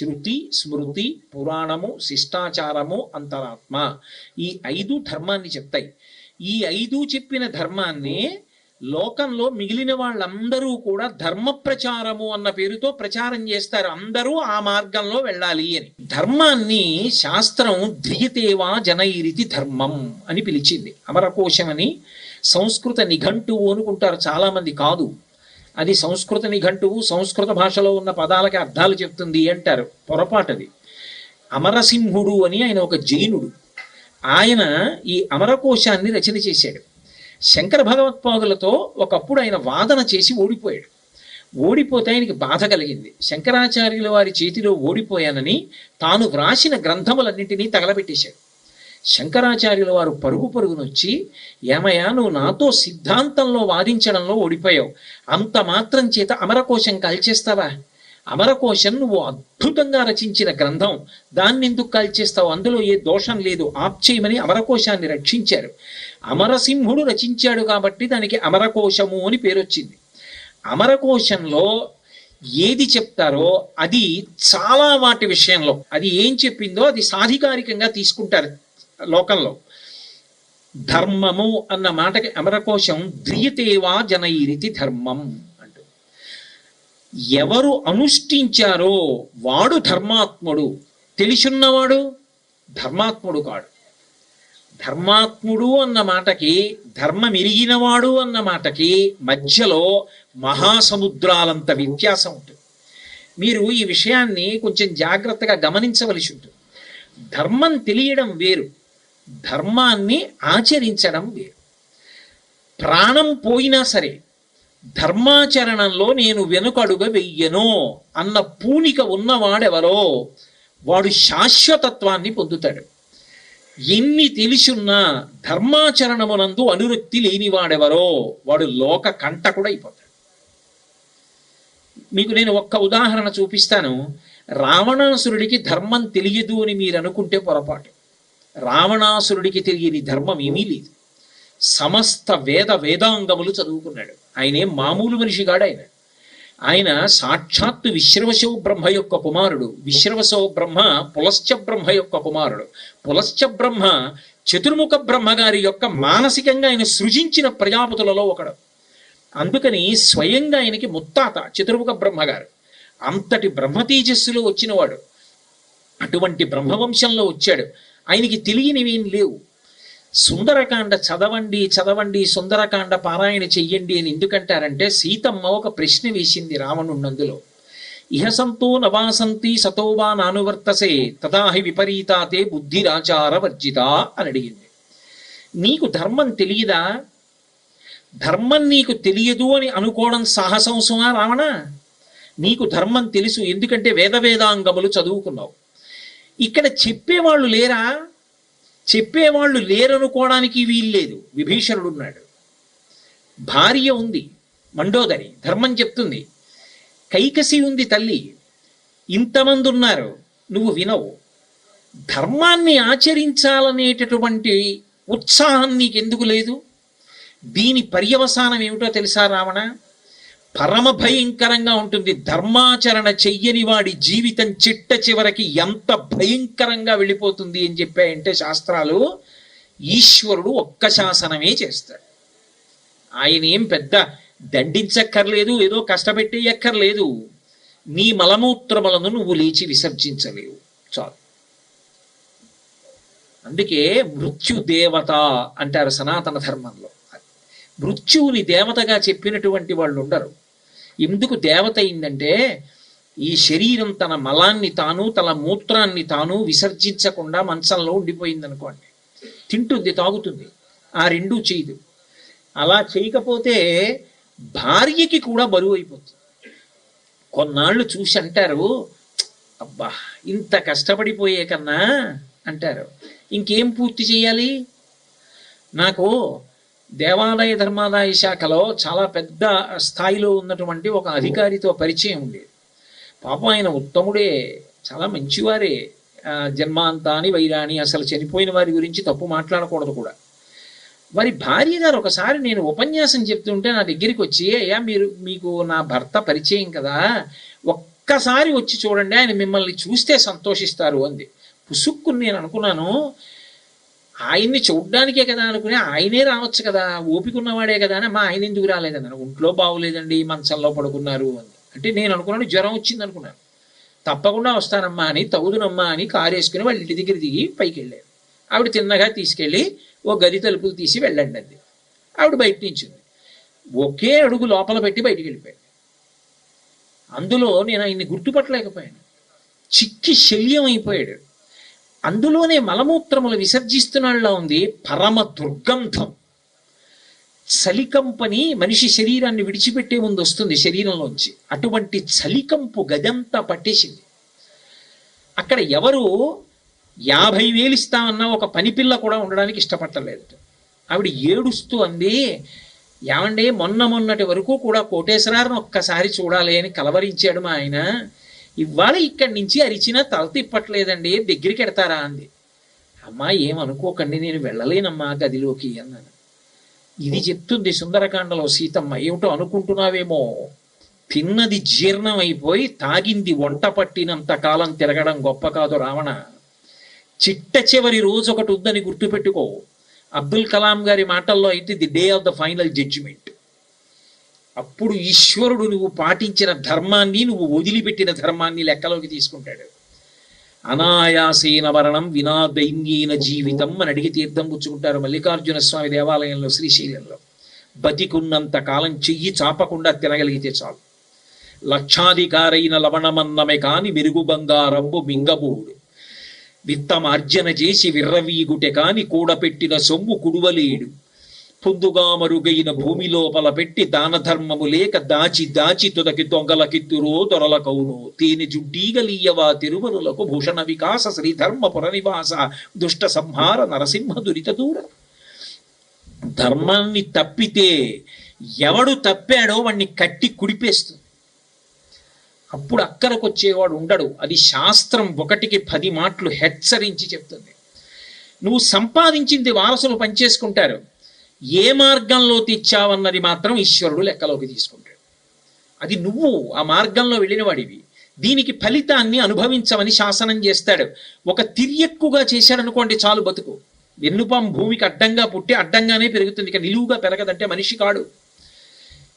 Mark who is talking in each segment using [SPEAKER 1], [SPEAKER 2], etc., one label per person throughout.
[SPEAKER 1] శృతి స్మృతి పురాణము శిష్టాచారము అంతరాత్మ. ఈ ఐదు ధర్మాన్ని చెప్తాయి. ఈ ఐదు చెప్పిన ధర్మాన్ని లోకంలో మిగిలిన వాళ్ళందరూ కూడా ధర్మ ప్రచారము అన్న పేరుతో ప్రచారం చేస్తారు. అందరూ ఆ మార్గంలో వెళ్ళాలి అని. ధర్మాన్ని శాస్త్రం ధ్రియతేవా జనైరితి ధర్మం అని పిలిచింది. అమరకోశం అని సంస్కృత నిఘంటువు అనుకుంటారు. చాలా మంది కాదు. అది సంస్కృత నిఘంటువు సంస్కృత భాషలో ఉన్న పదాలకి అర్థాలు చెప్తుంది అంటారు. పొరపాటది. అమరసింహుడు అని ఆయన ఒక జైనుడు. ఆయన ఈ అమరకోశాన్ని రచన చేశాడు. శంకర భగవత్పాదులతో ఒకప్పుడు ఆయన వాదన చేసి ఓడిపోయాడు. ఓడిపోతే ఆయనకి బాధ కలిగింది. శంకరాచార్యుల వారి చేతిలో ఓడిపోయానని తాను వ్రాసిన గ్రంథములన్నింటినీ తగలబెట్టేశాడు. శంకరాచార్యుల వారు పరుగు పరుగునొచ్చి ఏమయ్యా నువ్వు నాతో సిద్ధాంతంలో వాదించడంలో ఓడిపోయావు. అంత మాత్రం చేత అమరకోశం కాల్చేస్తావా? అమరకోశం నువ్వు అద్భుతంగా రచించిన గ్రంథం. దాన్ని ఎందుకు కాల్చేస్తావు? అందులో ఏ దోషం లేదు. ఆప్చేయమని అమరకోశాన్ని రక్షించారు. అమరసింహుడు రచించాడు కాబట్టి దానికి అమరకోశము అని పేరొచ్చింది. అమరకోశంలో ఏది చెప్తారో అది చాలా వాటి విషయంలో. అది ఏం చెప్పిందో అది సాధికారికంగా తీసుకుంటారు. లోకంలో. ధర్మము అన్న మాటకి అమరకోశం ధ్రియతేవా జనైరితి ధర్మం అంటూ ఎవరు అనుష్ఠించారో వాడు ధర్మాత్ముడు. తెలిసున్నవాడు ధర్మాత్ముడు కాడు. ధర్మాత్ముడు అన్న మాటకి ధర్మం ఎరిగినవాడు అన్న మాటకి మధ్యలో మహాసముద్రాలంత వ్యత్యాసం ఉంటుంది. మీరు ఈ విషయాన్ని కొంచెం జాగ్రత్తగా గమనించవలసి ఉంటుంది. ధర్మం తెలియడం వేరు. ధర్మాన్ని ఆచరించడం వేరు. ప్రాణం పోయినా సరే ధర్మాచరణంలో నేను వెనుకడుగ వెయ్యను అన్న పూనిక ఉన్నవాడెవరో వాడు శాశ్వతత్వాన్ని పొందుతాడు. ఎన్ని తెలిసున్నా ధర్మాచరణమునందు అనురక్తి లేనివాడెవరో వాడు లోక కంటకుడు అయిపోతాడు మీకు నేను ఒక్క ఉదాహరణ చూపిస్తాను. రావణాసురుడికి ధర్మం తెలియదు అని మీరు అనుకుంటే పొరపాటు. రావణాసురుడికి తెలియని ధర్మం ఏమీ లేదు. సమస్త వేద వేదాంగములు చదువుకున్నాడు. ఆయనే మామూలు మనిషిగాడు ఆయన ఆయన సాక్షాత్తు విశ్రవశో బ్రహ్మ యొక్క కుమారుడు. విశ్రవశో బ్రహ్మ పులశ్చ బ్రహ్మ యొక్క కుమారుడు. పులశ్చ బ్రహ్మ చతుర్ముఖ బ్రహ్మగారి యొక్క మానసికంగా ఆయన సృజించిన ప్రజాపతులలో ఒకడు. అందుకని స్వయంగా ఆయనకి ముత్తాత చతుర్ముఖ బ్రహ్మగారు. అంతటి బ్రహ్మ తేజస్సులో వచ్చినవాడు. అటువంటి బ్రహ్మవంశంలో వచ్చాడు. ఆయనకి తెలియనివేం లేవు. సుందరకాండ చదవండి చదవండి సుందరకాండ పారాయణ చెయ్యండి అని ఎందుకంటారంటే సీతమ్మ ఒక ప్రశ్న వేసింది రావణున్నందులో. ఇహసంతో నవాసంతి సతోవా నానువర్తసే తదాహి విపరీతాతే బుద్ధిరాచార వర్జిత అని అడిగింది. నీకు ధర్మం తెలియదా? ధర్మం నీకు తెలియదు అని అనుకోవడం సాహసంసమా రావణ? నీకు ధర్మం తెలుసు ఎందుకంటే వేద వేదాంగములు చదువుకున్నావు. ఇక్కడ చెప్పేవాళ్ళు లేరా? చెప్పేవాళ్ళు లేరనుకోవడానికి వీల్లేదు. విభీషణుడు ఉన్నాడు. భార్య ఉంది మండోదరి ధర్మం చెప్తుంది. కైకసి ఉంది తల్లి ఇంతమంది ఉన్నారు నువ్వు వినవు. ధర్మాన్ని ఆచరించాలనేటటువంటి ఉత్సాహం నీకెందుకు లేదు? దీని పర్యవసానం ఏమిటో తెలుసా రావణ? పరమ భయంకరంగా ఉంటుంది. ధర్మాచరణ చెయ్యని వాడి జీవితం చిట్ట చివరికి ఎంత భయంకరంగా వెళ్ళిపోతుంది అని చెప్పాయంటే శాస్త్రాలు ఈశ్వరుడు ఒక్క శాసనమే చేస్తాడు. ఆయన ఏం పెద్ద దండించక్కర్లేదు ఏదో కష్టపెట్టేయక్కర్లేదు. నీ మలమూత్రములను నువ్వు లేచి విసర్జించలేవు. చాలు. అందుకే మృత్యు దేవత అంటారు సనాతన ధర్మంలో. మృత్యువుని దేవతగా చెప్పినటువంటి వాళ్ళు ఉండరు. ఎందుకు దేవత అయిందంటే ఈ శరీరం తన మలాన్ని తాను తన మూత్రాన్ని తాను విసర్జించకుండా మంచంలో ఉండిపోయింది అనుకోండి తింటుంది తాగుతుంది. ఆ రెండూ చేయదు. అలా చేయకపోతే భార్యకి కూడా బరువు అయిపోతుంది. కొన్నాళ్ళు చూసి అంటారు అబ్బా ఇంత కష్టపడిపోయే కన్నా అంటారు. ఇంకేం పూర్తి చేయాలి? నాకు దేవాలయ ధర్మాదాయ శాఖలో చాలా పెద్ద స్థాయిలో ఉన్నటువంటి ఒక అధికారితో పరిచయం ఉండేది పాపం ఆయన ఉత్తముడే చాలా మంచివారే. జన్మాంతాని వైరాణి అసలు చనిపోయిన వారి గురించి తప్పు మాట్లాడకూడదు కూడా. వారి భార్య గారు ఒకసారి నేను ఉపన్యాసం చెప్తుంటే నా దగ్గరికి వచ్చి అయ్యా మీరు మీకు నా భర్త పరిచయం కదా ఒక్కసారి వచ్చి చూడండి ఆయన మిమ్మల్ని చూస్తే సంతోషిస్తారు అంది. పుసుక్కుని నేను అనుకున్నాను ఆయన్ని చూడ్డానికే కదా అనుకుని ఆయనే రావచ్చు కదా ఓపిక ఉన్నవాడే కదా అని మా ఆయన ఎందుకు రాలేదన్నాను ఒంట్లో బాగోలేదండి మంచంలో పడుకున్నారు అని. అంటే నేను అనుకున్నాను జ్వరం వచ్చింది అనుకున్నాను. తప్పకుండా వస్తానమ్మా అని తగుదునమ్మా అని కారు వేసుకుని వాళ్ళ ఇంటి దగ్గర దిగి పైకి వెళ్ళారు ఆవిడ తిన్నగా తీసుకెళ్ళి ఓ గది తలుపులు తీసి వెళ్ళండి అంది. ఆవిడ బయట నించింది. ఒకే అడుగు లోపల పెట్టి బయటికి వెళ్ళిపోయాడు అందులో నేను ఆయన్ని గుర్తుపట్టలేకపోయాను. చిక్కి శల్యం అయిపోయాడు. అందులోనే మలమూత్రములు విసర్జిస్తున్నలా ఉంది పరమ దుర్గంధం. చలికంపని మనిషి శరీరాన్ని విడిచిపెట్టే ముందు వస్తుంది శరీరంలోంచి. అటువంటి చలికంపు గదంతా పట్టేసింది. అక్కడ ఎవరు యాభై వేలు ఇస్తామన్న ఒక పనిపిల్ల కూడా ఉండడానికి ఇష్టపడలేదు ఆవిడ ఏడుస్తూ అంది ఏమండి మొన్న మొన్నటి వరకు కూడా కోటేశ్వరారిని ఒక్కసారి చూడాలి అని కలవరించాడు మా ఆయన. ఇవాళ ఇక్కడి నుంచి అరిచినా తల తిప్పట్లేదండి దగ్గరికి ఎడతారా అంది. అమ్మా ఏమనుకోకండి నేను వెళ్ళలేనమ్మా గదిలోకి అన్నాను. ఇది చెప్తుంది సుందరకాండలో సీతమ్మ ఏమిటో అనుకుంటున్నావేమో? తిన్నది జీర్ణం అయిపోయి తాగింది వంట పట్టినంత కాలం తిరగడం గొప్ప కాదు రావణ. చిట్ట చివరి రోజు ఒకటి ఉందని గుర్తుపెట్టుకో. అబ్దుల్ కలాం గారి మాటల్లో అయితే the day of the final judgement. అప్పుడు ఈశ్వరుడు నువ్వు పాటించిన ధర్మాన్ని నువ్వు వదిలిపెట్టిన ధర్మాన్ని లెక్కలోకి తీసుకుంటాడు. అనాయాసేన మరణం వినా దైన్యేన జీవితం అని అడిగి తీర్థం పుచ్చుకుంటారు మల్లికార్జున స్వామి దేవాలయంలో శ్రీశైలంలో. బతికున్నంత కాలం చెయ్యి చాపకుండా తినగలిగితే చాలు. లక్షాధికారైన లవణమన్నమే కాని మెరుగు బంగారంబు మింగబూడు. విత్తమార్జన చేసి విర్రవీగుటె కాని కూడపెట్టిన సొమ్ము కుడువలేడు. పొద్దుగా మరుగైన భూమి లోపల పెట్టి దాన ధర్మము లేక దాచి దాచి తుదకి తొరల కౌను తేని జుడ్డీగలీయవా తిరువరులకు భూషణ వికాస శ్రీధర్మ పురనివాస దుష్ట సంహార నరసింహ దురిత దూర. ధర్మాన్ని తప్పితే ఎవడు తప్పాడో వాణ్ణి కట్టి కుడిపేస్తుంది. అప్పుడు అక్కరకు వచ్చేవాడు ఉండడు. అది శాస్త్రం ఒకటికి పది మాటలు హెచ్చరించి చెప్తుంది. నువ్వు సంపాదించింది వారసులు పనిచేసుకుంటారు. ఏ మార్గంలో తెచ్చావన్నది మాత్రం ఈశ్వరుడు లెక్కలోకి తీసుకుంటాడు. అది నువ్వు ఆ మార్గంలో వెళ్ళిన వాడివి దీనికి ఫలితాన్ని అనుభవించమని శాసనం చేస్తాడు. ఒక తిరియక్కుగా చేశాడనుకోండి చాలు బతుకు. వెన్నుపాం భూమికి అడ్డంగా పుట్టి అడ్డంగానే పెరుగుతుంది. ఇక నిలువుగా పెరగదంటే మనిషి కాడు.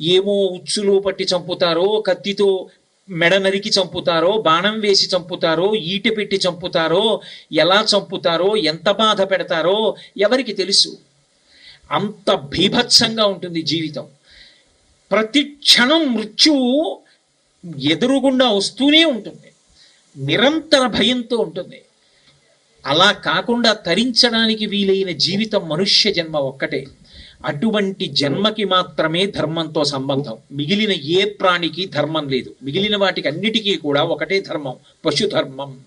[SPEAKER 1] ఏమో ఉచ్చులు పట్టి చంపుతారో కత్తితో మెడ నరికి చంపుతారో బాణం వేసి చంపుతారో ఈట పెట్టి చంపుతారో ఎలా చంపుతారో ఎంత బాధ పెడతారో ఎవరికి తెలుసు. అంత భీభత్సంగా ఉంటుంది జీవితం. ప్రతి క్షణం మృత్యువు ఎదురుగుండా వస్తూనే ఉంటుంది. నిరంతర భయంతో ఉంటుంది. అలా కాకుండా తరించడానికి వీలైన జీవితం మనుష్య జన్మ ఒక్కటే. అటువంటి జన్మకి మాత్రమే ధర్మంతో సంబంధం. మిగిలిన ఏ ప్రాణికి ధర్మం లేదు. మిగిలిన వాటికి అన్నిటికీ కూడా ఒకటే ధర్మం పశుధర్మం.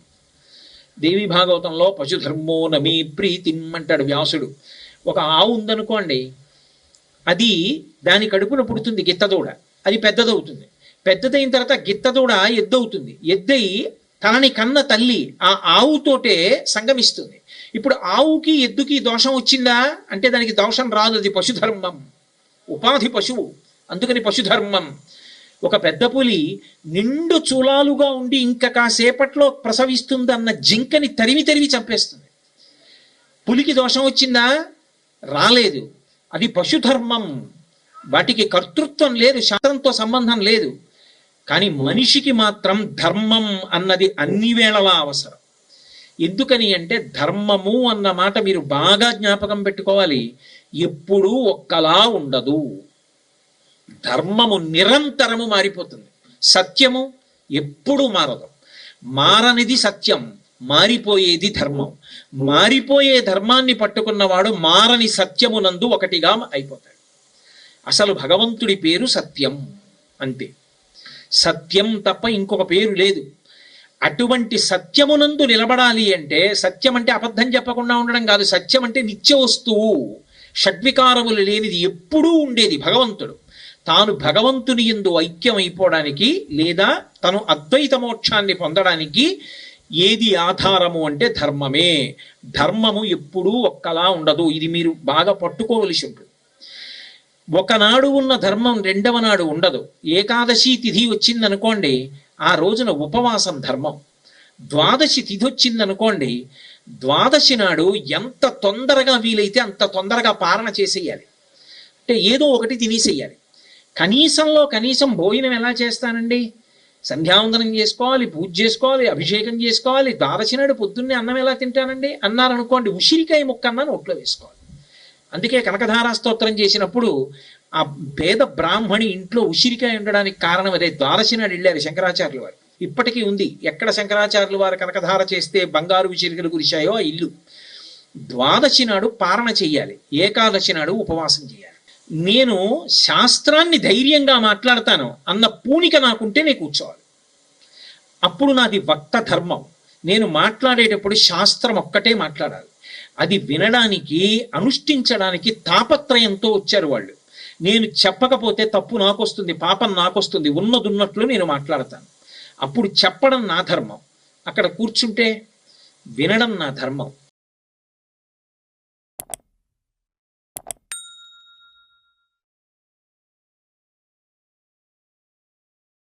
[SPEAKER 1] దేవి భాగవతంలో పశుధర్మో నమీ ప్రీతిం అంటాడు వ్యాసుడు. ఒక ఆవు ఉందనుకోండి అది దాని కడుపున పుడుతుంది గిత్తదూడ అది పెద్దదవుతుంది. పెద్దదైన తర్వాత గిత్తదూడ ఎద్దవుతుంది. ఎద్దయి తనని కన్న తల్లి ఆ ఆవుతోటే సంగమిస్తుంది. ఇప్పుడు ఆవుకి ఎద్దుకి దోషం వచ్చిందా? అంటే దానికి దోషం రాదు. అది పశుధర్మం. ఉపాధి పశువు. అందుకని పశుధర్మం. ఒక పెద్ద పులి నిండు చూలాలుగా ఉండి ఇంకా కాసేపట్లో ప్రసవిస్తుందన్న జింకని తరిమి తరిమి చంపేస్తుంది. పులికి దోషం వచ్చిందా? రాలేదు. అది పశుధర్మం. వాటికి కర్తృత్వం లేదు శాస్త్రంతో సంబంధం లేదు. కానీ మనిషికి మాత్రం ధర్మం అన్నది అన్ని వేళలా అవసరం. ఎందుకని అంటే ధర్మము అన్న మాట మీరు బాగా జ్ఞాపకం పెట్టుకోవాలి. ఎప్పుడూ ఒక్కలా ఉండదు. ధర్మము నిరంతరము మారిపోతుంది. సత్యము ఎప్పుడూ మారదు. మారనిది సత్యం. మారిపోయేది ధర్మం. మారిపోయే ధర్మాన్ని పట్టుకున్నవాడు మారని సత్యమునందు ఒకటిగా అయిపోతాడు. అసలు భగవంతుడి పేరు సత్యం అంతే. సత్యం తప్ప ఇంకొక పేరు లేదు. అటువంటి సత్యమునందు నిలబడాలి అంటే సత్యం అంటే అబద్ధం చెప్పకుండా ఉండడం కాదు. సత్యం అంటే నిత్య వస్తువు. షడ్వికారములు లేనిది ఎప్పుడూ ఉండేది భగవంతుడు. తాను భగవంతుని ఎందు అయిపోవడానికి లేదా తను అద్వైత మోక్షాన్ని పొందడానికి ఏది ఆధారము అంటే ధర్మమే. ధర్మము ఎప్పుడూ ఒక్కలా ఉండదు. ఇది మీరు బాగా పట్టుకోవలసి ఉంటుంది. ఒకనాడు ఉన్న ధర్మం రెండవ నాడు ఉండదు. ఏకాదశి తిథి వచ్చిందనుకోండి ఆ రోజున ఉపవాసం ధర్మం. ద్వాదశి తిథి వచ్చిందనుకోండి ద్వాదశి నాడు ఎంత తొందరగా వీలైతే అంత తొందరగా పారణ చేసేయాలి. అంటే ఏదో ఒకటి తినేసేయాలి. కనీసంలో కనీసం భోజనం ఎలా చేస్తానండి? సంధ్యావందనం చేసుకోవాలి పూజ చేసుకోవాలి అభిషేకం చేసుకోవాలి ద్వాదశినాడు పొద్దున్నే అన్నం ఎలా తింటానండి? అన్నారనుకోండి ఉసిరికాయ ముక్క అన్న నోట్లో వేసుకోవాలి. అందుకే కనకధారా స్తోత్రం చేసినప్పుడు ఆ పేద బ్రాహ్మణి ఇంట్లో ఉసిరికాయ ఉండడానికి కారణం అదే ద్వాదశి నాడు వెళ్ళారు శంకరాచార్యుల వారు. ఇప్పటికీ ఉంది. ఎక్కడ శంకరాచార్యుల వారు కనకధార చేస్తే బంగారు ఉసిరికలు కురిశాయో ఆ ఇల్లు. ద్వాదశి నాడు పారణ చెయ్యాలి ఏకాదశి నాడు ఉపవాసం చేయాలి. నేను శాస్త్రాన్ని ధైర్యంగా మాట్లాడతాను అన్న పూనిక నాకుంటే నేను కూర్చోవాలి. అప్పుడు నాది వక్త ధర్మం. నేను మాట్లాడేటప్పుడు శాస్త్రం ఒక్కటే మాట్లాడాలి. అది వినడానికి అనుష్ఠించడానికి తాపత్రయంతో వచ్చారు వాళ్ళు. నేను చెప్పకపోతే తప్పు నాకొస్తుంది పాపం నాకొస్తుంది ఉన్నదున్నట్లు నేను మాట్లాడతాను. అప్పుడు చెప్పడం నా ధర్మం. అక్కడ కూర్చుంటే వినడం నా ధర్మం.